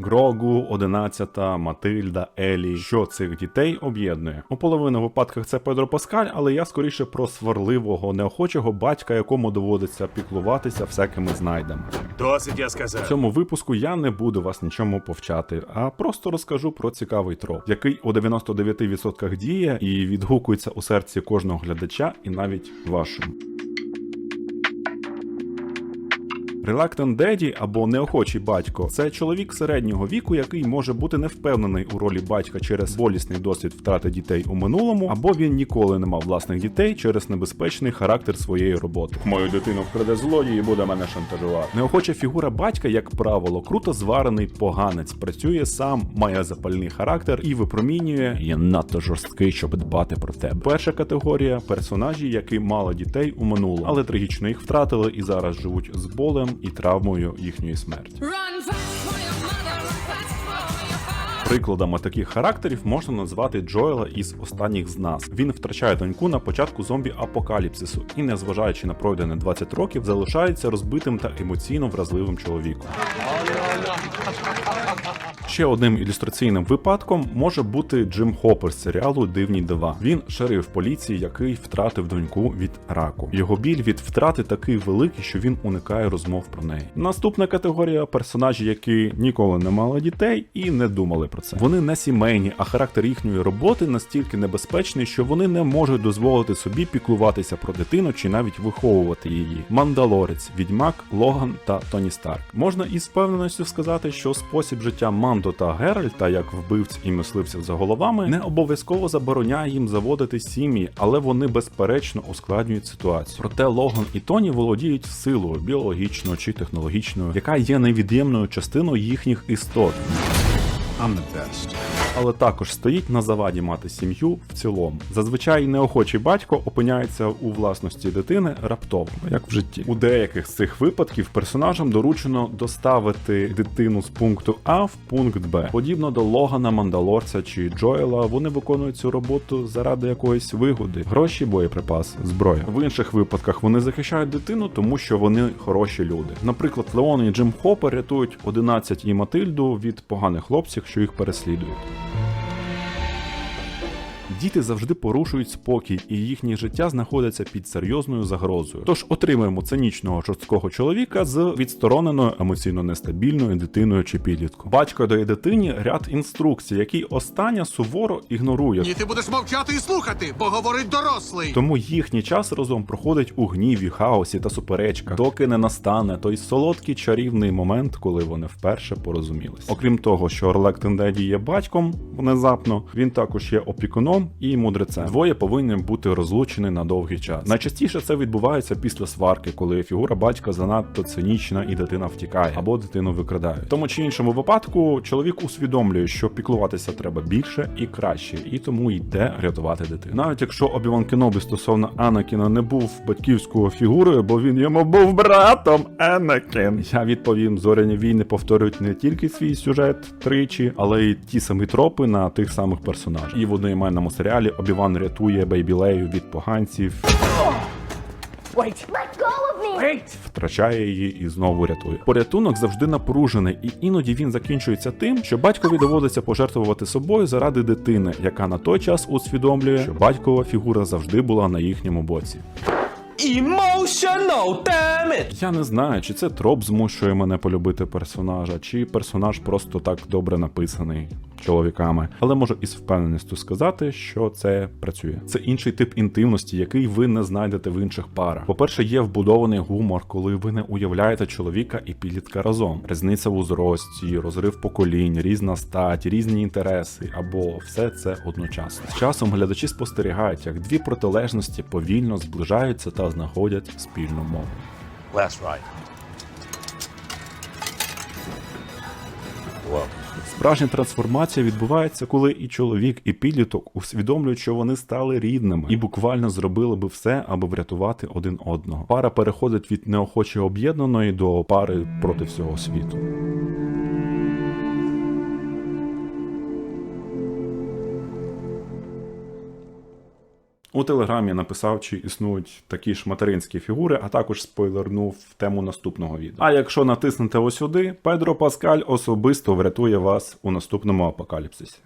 Грогу, Одинадцята, Матильда, Елі. Що цих дітей об'єднує? У половину випадках це Педро Паскаль, але я скоріше про сварливого, неохочого батька, якому доводиться піклуватися всякими знайдами. Досить я В сказав. цьому випуску я не буду вас нічому повчати, а просто розкажу про цікавий троп, який у 99% діє і відгукується у серці кожного глядача, і навіть вашому. Reluctant Daddy або неохочий батько це чоловік середнього віку, який може бути невпевнений у ролі батька через болісний досвід втрати дітей у минулому, або він ніколи не мав власних дітей через небезпечний характер своєї роботи. Мою дитину вкраде злодій і буде мене шантажувати. Неохоча фігура батька, як правило, круто зварений поганець, працює сам, має запальний характер і випромінює є надто жорсткий, щоб дбати про тебе. Перша категорія персонажі, які мали дітей у минулому, але трагічно їх втратили і зараз живуть з болем і травмою їхньої смерті. Прикладами таких характерів можна назвати Джоела із останніх з нас. Він втрачає доньку на початку зомбі-апокаліпсису і, незважаючи на пройдене 20 років, залишається розбитим та емоційно вразливим чоловіком. Ще одним ілюстраційним випадком може бути Джим Хоппер з серіалу Дивні дива. Він шериф поліції, який втратив доньку від раку. Його біль від втрати такий великий, що він уникає розмов про неї. Наступна категорія персонажі, які ніколи не мали дітей і не думали про це. Вони не сімейні, а характер їхньої роботи настільки небезпечний, що вони не можуть дозволити собі піклуватися про дитину чи навіть виховувати її. Мандалорець, відьмак, Логан та Тоні Старк. Можна із впевненістю сказати, що спосіб життя Мандо та Геральта, як вбивць і мисливців за головами, не обов'язково забороняє їм заводити сім'ї, але вони безперечно ускладнюють ситуацію. Проте Логан і Тоні володіють силою біологічною чи технологічною, яка є невід'ємною частиною їхніх істот. I'm the best. Але також стоїть на заваді мати сім'ю в цілому. Зазвичай неохочий батько опиняється у власності дитини раптово, як в житті. У деяких з цих випадків персонажам доручено доставити дитину з пункту А в пункт Б. Подібно до Логана, Мандалорця чи Джоела, вони виконують цю роботу заради якоїсь вигоди, гроші, боєприпас, зброя. В інших випадках вони захищають дитину, тому що вони хороші люди. Наприклад, Леон і Джим Хоппер рятують 11 і Матильду від поганих хлопців, що їх переслідують. Діти завжди порушують спокій, і їхнє життя знаходиться під серйозною загрозою. Тож отримуємо цинічного жорсткого чоловіка з відстороненою емоційно нестабільною дитиною чи підлітком. Батько дає дитині ряд інструкцій, які остання суворо ігнорує. Ні, ти будеш мовчати і слухати, бо говорить дорослий. Тому їхній час разом проходить у гніві, хаосі та суперечках, доки не настане той солодкий чарівний момент, коли вони вперше порозумілись. Окрім того, що Орлектен Деді є батьком внезапно, він також є опікуном і мудрецем. Двоє повинні бути розлучені на довгий час. Найчастіше це відбувається після сварки, коли фігура батька занадто цинічна і дитина втікає або дитину викрадають. В тому чи іншому випадку чоловік усвідомлює, що піклуватися треба більше і краще, і тому йде рятувати дитину. Навіть якщо Обіван Кенобі стосовно Анакіна не був батьківською фігурою, бо він йому був братом Енакін. Я відповім: зоряні війни повторюють не тільки свій сюжет тричі, але й ті самі тропи на тих самих персонажів. І в одноіменному серіалі Обіван рятує Бейбілею від поганців. Втрачає її і знову рятує. Порятунок завжди напружений, і іноді він закінчується тим, що батькові доводиться пожертвувати собою заради дитини, яка на той час усвідомлює, що батькова фігура завжди була на їхньому боці. Emotional damage! Я не знаю, чи це троп змушує мене полюбити персонажа, чи персонаж просто так добре написаний чоловіками. Але можу із впевненістю сказати, що це працює. Це інший тип інтимності, який ви не знайдете в інших парах. По-перше, є вбудований гумор, коли ви не уявляєте чоловіка і підлітка разом. Різниця в узрості, розрив поколінь, різна стать, різні інтереси або все це одночасно. З часом глядачі спостерігають, як дві протилежності повільно зближаються та знаходять спільну мову. Ride. Whoa. Справжня трансформація відбувається, коли і чоловік, і підліток усвідомлюють, що вони стали рідними і буквально зробили би все, аби врятувати один одного. Пара переходить від неохоче об'єднаної до пари проти всього світу. У телеграмі написав, чи існують такі ж материнські фігури, а також спойлернув тему наступного відео. А якщо натиснете ось сюди, Педро Паскаль особисто врятує вас у наступному апокаліпсисі.